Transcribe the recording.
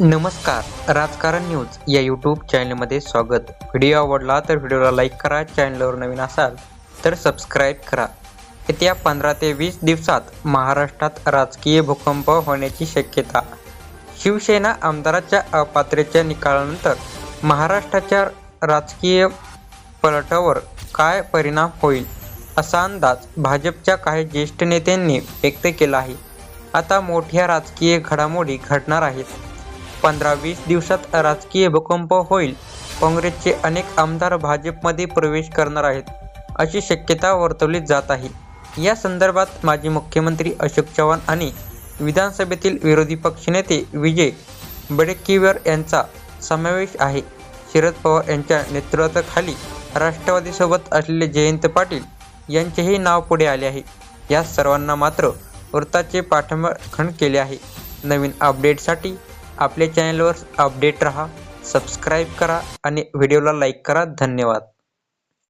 नमस्कार राजकारण न्यूज या यूट्यूब चॅनलमध्ये स्वागत. व्हिडिओ आवडला तर व्हिडिओला लाईक करा चॅनलवर नवीन असाल तर सबस्क्राईब करा. येत्या पंधरा ते वीस दिवसात महाराष्ट्रात राजकीय भूकंप होण्याची शक्यता. शिवसेना आमदाराच्या अपात्रेच्या निकालानंतर महाराष्ट्राच्या राजकीय पलटावर काय परिणाम होईल असा अंदाज भाजपच्या काही ज्येष्ठ नेत्यांनी व्यक्त केला आहे. आता मोठ्या राजकीय घडामोडी घडणार आहेत. पंधरा वीस दिवसात राजकीय भूकंप होईल. काँग्रेसचे अनेक आमदार भाजपमध्ये प्रवेश करणार आहेत अशी शक्यता वर्तवली जात आहे. या संदर्भात माजी मुख्यमंत्री अशोक चव्हाण आणि विधानसभेतील विरोधी पक्षनेते विजय बडेक्कीवर यांचा समावेश आहे. शरद पवार यांच्या नेतृत्वाखाली राष्ट्रवादीसोबत असलेले जयंत पाटील यांचेही नाव पुढे आले आहे. या सर्वांना मात्र वृत्ताचे पाठिंबाखण केले आहे. नवीन अपडेटसाठी आपल्या चॅनलवर अपडेट रहा सबस्क्राईब करा आणि व्हिडिओला लाईक करा. धन्यवाद.